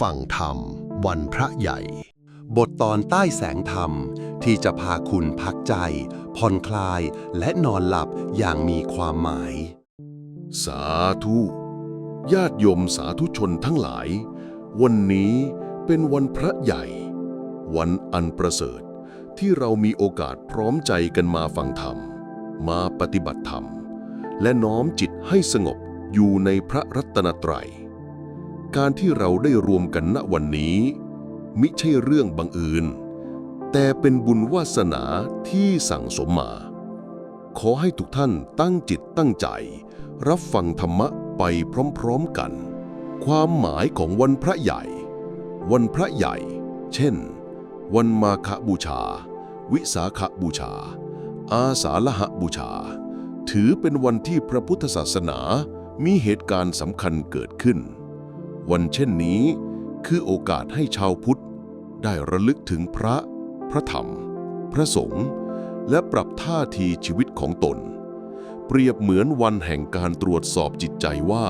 ฟังธรรม วันพระใหญ่ บทตอนใต้แสงธรรมที่จะพาคุณพักใจ ผ่อนคลายและนอนหลับอย่างมีความหมาย สาธุ ญาติโยมสาธุชนทั้งหลาย วันนี้เป็นวันพระใหญ่ วันอันประเสริฐที่เรามีโอกาสพร้อมใจกันมาฟังธรรม มาปฏิบัติธรรม และน้อมจิตให้สงบอยู่ในพระรัตนตรัย การที่เราได้รวมกันณวันนี้ มิใช่เรื่องบังเอิญแต่เป็นบุญวาสนาที่สั่งสมมา ขอให้ทุกท่านตั้งจิตตั้งใจ รับฟังธรรมะไปพร้อมๆกัน ความหมายของวันพระใหญ่ วันพระใหญ่ เช่น วันมาฆบูชา วิสาขบูชา อาสาฬหบูชา ถือเป็นวันที่พระพุทธศาสนามีเหตุการณ์สำคัญเกิดขึ้น วันเช่นนี้คือโอกาสให้ชาวพุทธ ได้ระลึกถึงพระ พระธรรม พระสงฆ์และปรับท่าทีชีวิตของตน เปรียบเหมือนวันแห่งการตรวจสอบจิตใจว่า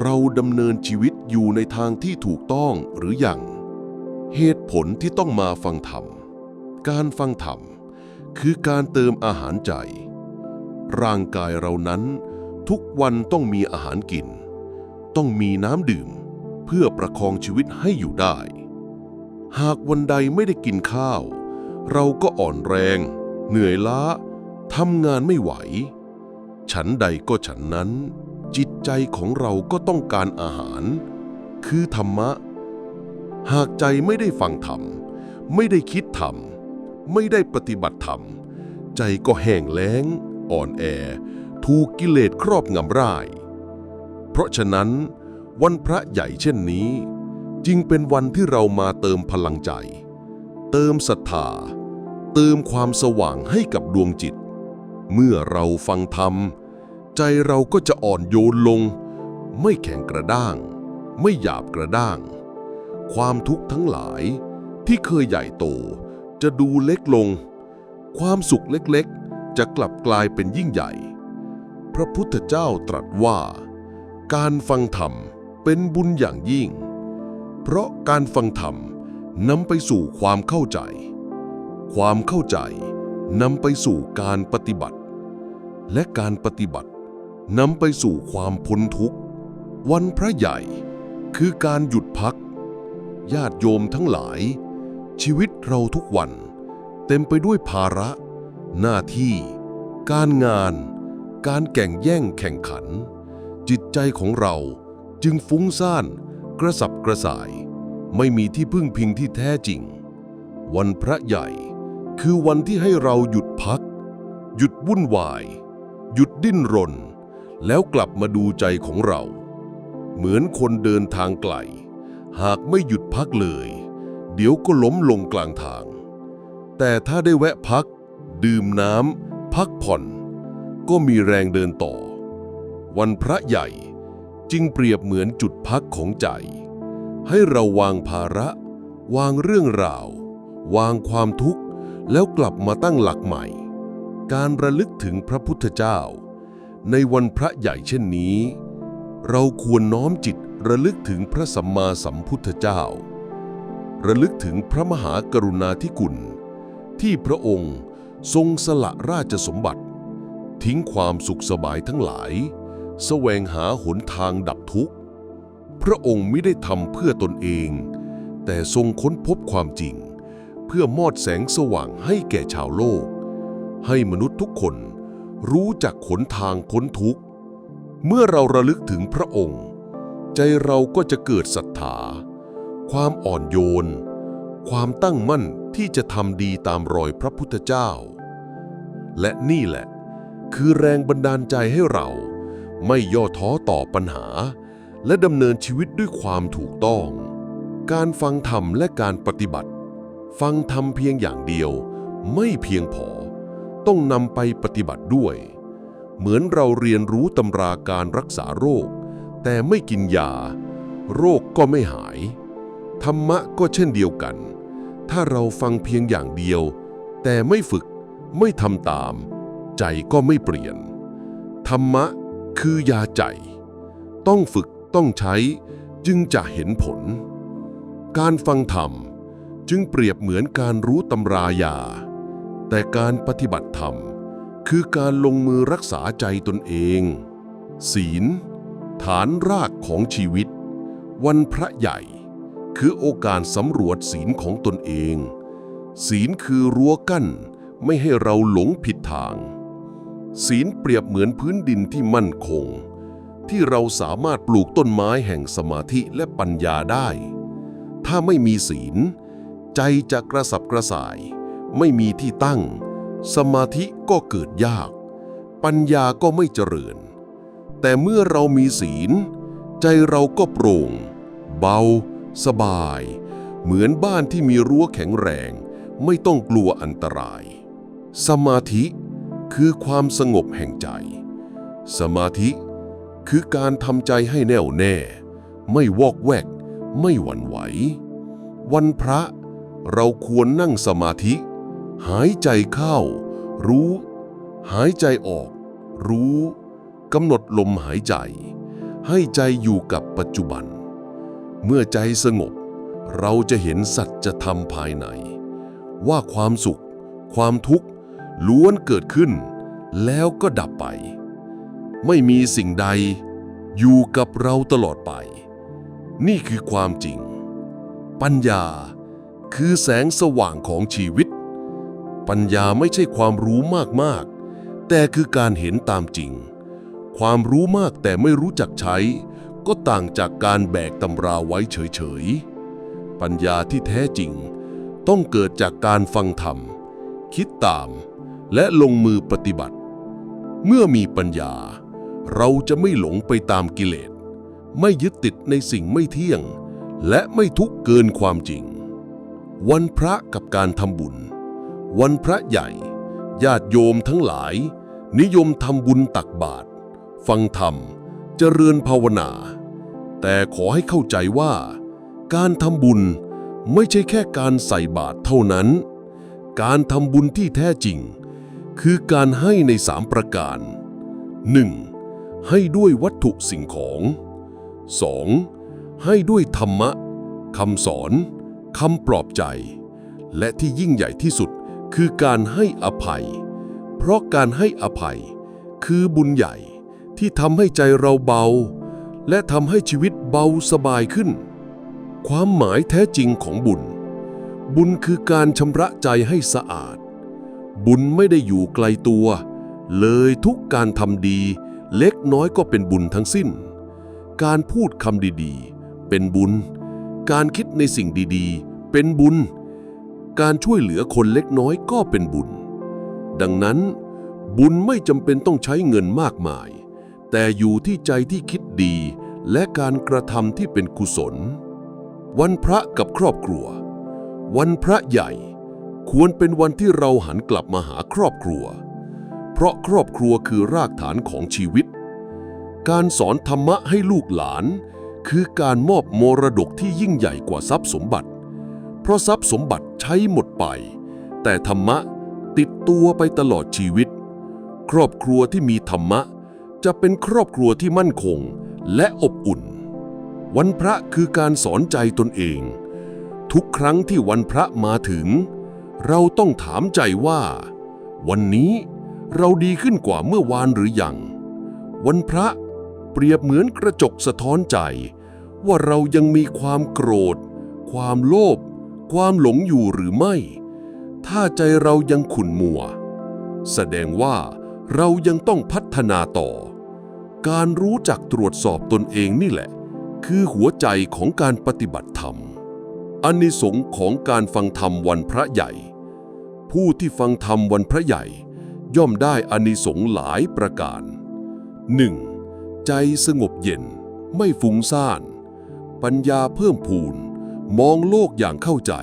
เราดำเนินชีวิตอยู่ในทางที่ถูกต้องหรืออยัง เหตุผลที่ต้องมาฟังธรรม การฟังธรรม คือการเติมอาหารใจ ร่างกายเรานั้นทุกวันต้องมีอาหารกิน ต้องมีน้ำดื่ม เพื่อประคองชีวิตให้อยู่ได้ หากวันใดไม่ได้กินข้าว เราก็อ่อนแรง เหนื่อยล้าทำงานไม่ไหว ฉันใดก็ฉันนั้น จิตใจของเราก็ต้องการอาหาร คือธรรมะ หากใจไม่ได้ฟังธรรม ไม่ได้คิดธรรม ไม่ได้ปฏิบัติธรรม ใจก็แห้งแล้ง อ่อนแอ ถูกกิเลสครอบงำร่าย เพราะฉะนั้น วันพระใหญ่เช่นนี้ จึงเป็นวันที่เรามาเติมพลังใจ เติมศรัทธา เติมความสว่างให้กับดวงจิต เมื่อเราฟังธรรม ใจเราก็จะอ่อนโยนลง ไม่แข็งกระด้าง ไม่หยาบกระด้าง ความทุกข์ทั้งหลายที่เคยใหญ่โตจะดูเล็กลง ความสุขเล็กๆ จะกลับกลายเป็นยิ่งใหญ่ พระพุทธเจ้าตรัสว่า การฟังธรรม เป็นบุญอย่างยิ่ง เพราะการฟังธรรมนำไปสู่ความเข้าใจ ความเข้าใจนำไปสู่การปฏิบัติ และการปฏิบัตินำไปสู่ความพ้นทุกข์ วันพระใหญ่คือการหยุดพัก ญาติโยมทั้งหลาย ชีวิตเราทุกวัน เต็มไปด้วยภาระ หน้าที่ การงาน การแข่งแย่งแข่งขัน จิตใจของเรา จึงฟุ้งซ่าน กระสับกระส่าย ไม่มีที่พึ่งพิงที่แท้จริง วันพระใหญ่คือวันที่ให้เราหยุดพัก หยุดวุ่นวาย หยุดดิ้นรน แล้วกลับมาดูใจของเรา เหมือนคนเดินทางไกล หากไม่หยุดพักเลย เดี๋ยวก็ล้มลงกลางทาง แต่ถ้าได้แวะพัก ดื่มน้ำพักผ่อน ก็มีแรงเดินต่อ วันพระใหญ่ จึงเปรียบเหมือนจุดพักของใจ ให้เราวางภาระ วางเรื่องราว วางความทุกข์ แล้วกลับมาตั้งหลักใหม่ การระลึกถึงพระพุทธเจ้า ในวันพระใหญ่เช่นนี้ เราควรน้อมจิตระลึกถึงพระสัมมาสัมพุทธเจ้า ระลึกถึงพระมหากรุณาธิคุณ ที่พระองค์ทรงสละราชสมบัติ ทิ้งความสุขสบายทั้งหลาย แสวงหาหนทางดับทุกข์ พระองค์ไม่ได้ทำเพื่อตนเอง แต่ทรงค้นพบความจริง เพื่อมอดแสงสว่างให้แก่ชาวโลก ให้มนุษย์ทุกคนรู้จักขนทางพ้นทุกข์ เมื่อเราระลึกถึงพระองค์ ใจเราก็จะเกิดศรัทธา ความอ่อนโยน ความตั้งมั่นที่จะทำดีตามรอยพระพุทธเจ้า และนี่แหละ คือแรงบันดาลใจให้เรา ไม่ย่อท้อต่อปัญหา และดำเนินชีวิตด้วยความถูกต้อง การฟังธรรมและการปฏิบัติ ฟังธรรมเพียงอย่างเดียว ไม่เพียงพอ ต้องนำไปปฏิบัติด้วย เหมือนเราเรียนรู้ตำราการรักษาโรค แต่ไม่กินยา โรคก็ไม่หาย ธรรมะก็เช่นเดียวกัน ถ้าเราฟังเพียงอย่างเดียว แต่ไม่ฝึก ไม่ทำตาม ใจก็ไม่เปลี่ยน ธรรมะ คือยาใจ ต้องฝึกต้องใช้จึงจะเห็นผล การฟังธรรมจึงเปรียบเหมือนการรู้ตำรายา แต่การปฏิบัติธรรม คือการลงมือรักษาใจตนเอง ศีล ฐานรากของชีวิต วันพระใหญ่ คือโอกาสสำรวจศีลของตนเอง ศีลคือรั้วกั้นไม่ให้เราหลงผิดทาง ศีลเปรียบเหมือนพื้นดินที่มั่นคง ที่เราสามารถปลูกต้นไม้แห่งสมาธิและปัญญาได้ ถ้าไม่มีศีล ใจจะกระสับกระส่าย ไม่มีที่ตั้ง สมาธิก็เกิดยาก ปัญญาก็ไม่เจริญ แต่เมื่อเรามีศีล ใจเราก็โปร่ง เบา สบาย เหมือนบ้านที่มีรั้วแข็งแรง ไม่ต้องกลัวอันตราย สมาธิ คือความสงบแห่งใจ สมาธิ คือการทำใจให้แน่วแน่ ไม่วอกแวก ไม่หวั่นไหว วันพระเราควรนั่งสมาธิ หายใจเข้า รู้ หายใจออก รู้กำหนดลมหายใจ ให้ใจอยู่กับปัจจุบัน เมื่อใจสงบ เราจะเห็นสัจธรรมภายใน ว่าความสุข ความทุกข์ ล้วนเกิดขึ้น แล้วก็ดับไป ไม่มีสิ่งใดอยู่กับเราตลอดไป นี่คือความจริง ปัญญาคือแสงสว่างของชีวิต ปัญญาไม่ใช่ความรู้มากๆ แต่คือการเห็นตามจริง ความรู้มากแต่ไม่รู้จักใช้ ก็ต่างจากการแบกตำราไว้เฉยๆ ปัญญาที่แท้จริง ต้องเกิดจากการฟังธรรม คิดตาม และลงมือปฏิบัติ เมื่อมีปัญญา เราจะไม่หลงไปตามกิเลส ไม่ยึดติดในสิ่งไม่เที่ยง และไม่ทุกข์เกินความจริง วันพระกับการทำบุญ วันพระใหญ่ ญาติโยมทั้งหลาย นิยมทำบุญตักบาตรฟังธรรม เจริญภาวนา แต่ขอให้เข้าใจว่า การทำบุญไม่ใช่แค่การใส่บาตรเท่านั้น การทำบุญที่แท้จริง คือการให้ในสามประการ 1. ให้ด้วยวัตถุสิ่งของ 2. ให้ด้วยธรรมะคำสอนคำปลอบใจ และที่ยิ่งใหญ่ที่สุดคือการให้อภัย เพราะการให้อภัย คือบุญใหญ่ที่ทำให้ใจเราเบา และทำให้ชีวิตเบาสบายขึ้น ความหมายแท้จริงของบุญ บุญคือการชำระใจให้สะอาด บุญไม่ได้อยู่ไกลตัว เลยทุกการทำดี เล็กน้อยก็เป็นบุญทั้งสิ้น การพูดคำดีๆ เป็นบุญ การคิดในสิ่งดีๆ เป็นบุญ การช่วยเหลือคนเล็กน้อยก็เป็นบุญ ดังนั้น บุญไม่จำเป็นต้องใช้เงินมากมาย แต่อยู่ที่ใจที่คิดดี และการกระทำที่เป็นกุศล วันพระกับครอบครัว วันพระใหญ่ ควรเป็นวันที่เราหันกลับมาหาครอบครัว เพราะครอบครัวคือรากฐานของชีวิต การสอนธรรมะให้ลูกหลาน คือการมอบมรดกที่ยิ่งใหญ่กว่าทรัพย์สมบัติ เพราะทรัพย์สมบัติใช้หมดไป แต่ธรรมะติดตัวไปตลอดชีวิต ครอบครัวที่มีธรรมะ จะเป็นครอบครัวที่มั่นคงและอบอุ่น วันพระคือการสอนใจตนเอง ทุกครั้งที่วันพระมาถึง เราต้องถามใจว่า วันนี้เราดีขึ้นกว่าเมื่อวานหรือยัง วันพระเปรียบเหมือนกระจกสะท้อนใจ ว่าเรายังมีความโกรธ ความโลภความหลงอยู่หรือไม่ ถ้าใจเรายังขุ่นมัว แสดงว่าเรายังต้องพัฒนาต่อ การรู้จักตรวจสอบตนเองนี่แหละ คือหัวใจของการปฏิบัติธรรมอานิสงส์ของการฟังธรรมวันพระใหญ่ ผู้ที่ฟังธรรมวันพระใหญ่ ย่อมได้อานิสงส์หลายประการ 1. ใจสงบเย็น ไม่ฟุ้งซ่าน ปัญญาเพิ่มพูน มองโลกอย่างเข้าใจ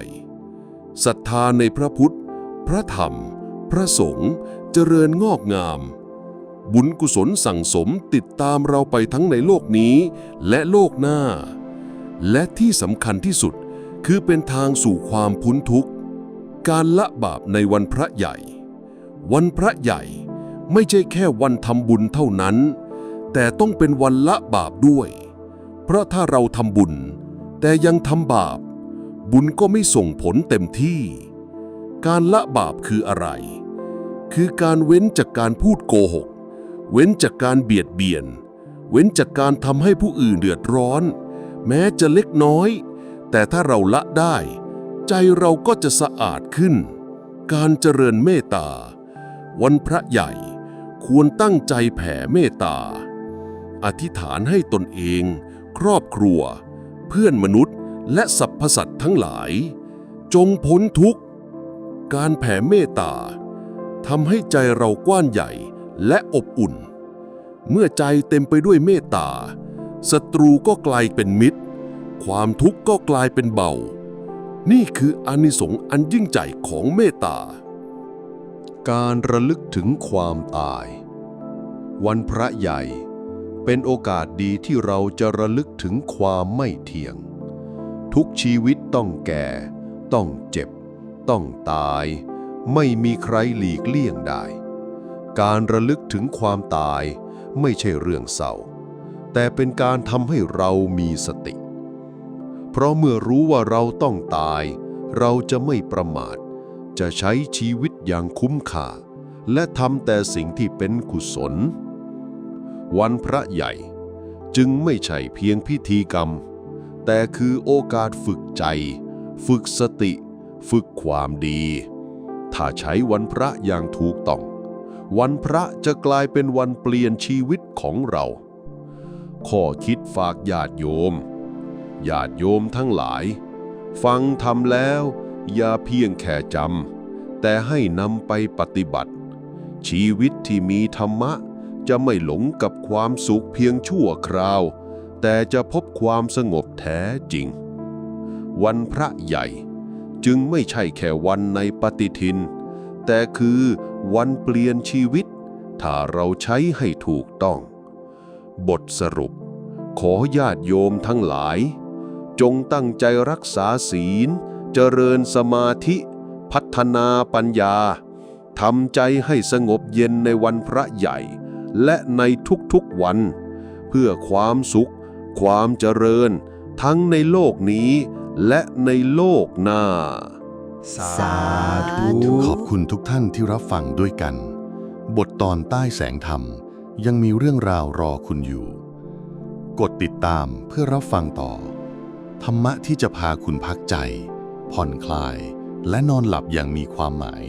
ศรัทธาในพระพุทธ พระธรรม พระสงฆ์เจริญงอกงาม บุญกุศลสั่งสมติดตามเราไปทั้งในโลกนี้และโลกหน้า และที่สำคัญที่สุดคือเป็นทางสู่ความพ้นทุกข์ การละบาปในวันพระใหญ่ วันพระใหญ่ไม่ใช่แค่วันทำบุญเท่านั้น แต่ต้องเป็นวันละบาปด้วย เพราะถ้าเราทำบุญ แต่ยังทำบาป บุญก็ไม่ส่งผลเต็มที่ การละบาปคืออะไร คือการเว้นจากการพูดโกหก เว้นจากการเบียดเบียน เว้นจากการทำให้ผู้อื่นเดือดร้อน แม้จะเล็กน้อย แต่ถ้าเราละได้ ใจเราก็จะสะอาดขึ้น การเจริญเมตตา วันพระใหญ่ควรตั้งใจแผ่เมตตา อธิษฐานให้ตนเอง ครอบครัว เพื่อนมนุษย์และสรรพสัตว์ทั้งหลาย จงพ้นทุกข์ การแผ่เมตตาทำให้ใจเรากว้านใหญ่และอบอุ่น เมื่อใจเต็มไปด้วยเมตตาศัตรูก็กลายเป็นมิตร ความทุกข์ก็กลายเป็นเบา นี่คืออานิสงส์อันยิ่งใหญ่ของเมตตา การระลึกถึงความตาย วันพระใหญ่เป็นโอกาสดีที่เราจะระลึกถึงความไม่เที่ยง ทุกชีวิตต้องแก่ ต้องเจ็บ ต้องตาย ไม่มีใครหลีกเลี่ยงได้ การระลึกถึงความตายไม่ใช่เรื่องเศร้า แต่เป็นการทำให้เรามีสติ เพราะเมื่อรู้ว่าเราต้องตาย เราจะไม่ประมาท จะใช้ชีวิตอย่างคุ้มค่า และทำแต่สิ่งที่เป็นกุศล วันพระใหญ่จึงไม่ใช่เพียงพิธีกรรม แต่คือโอกาสฝึกใจ ฝึกสติ ฝึกความดี ถ้าใช้วันพระอย่างถูกต้อง วันพระจะกลายเป็นวันเปลี่ยนชีวิตของเรา ข้อคิดฝากญาติโยม ญาติโยมทั้งหลาย ฟังทำแล้ว อย่าเพียงแค่จำแต่ให้นำไปปฏิบัติ ชีวิตที่มีธรรมะ จะไม่หลงกับความสุขเพียงชั่วคราว แต่จะพบความสงบแท้จริง วันพระใหญ่จึงไม่ใช่แค่วันในปฏิทิน แต่คือวันเปลี่ยนชีวิต ถ้าเราใช้ให้ถูกต้อง บทสรุป ขอญาติโยมทั้งหลาย จงตั้งใจรักษาศีล เจริญสมาธิ พัฒนาปัญญาทำใจให้สงบเย็นในวันพระใหญ่ และในทุกๆวัน เพื่อความสุข ความเจริญ ทั้งในโลกนี้และในโลกหน้า สาธุ ขอบคุณทุกท่านที่รับฟังด้วยกัน บทตอนใต้แสงธรรมยังมีเรื่องราวรอคุณอยู่ กดติดตามเพื่อรับฟังต่อ ธรรมะที่จะพาคุณพักใจ ผ่อนคลาย และนอนหลับอย่างมีความหมาย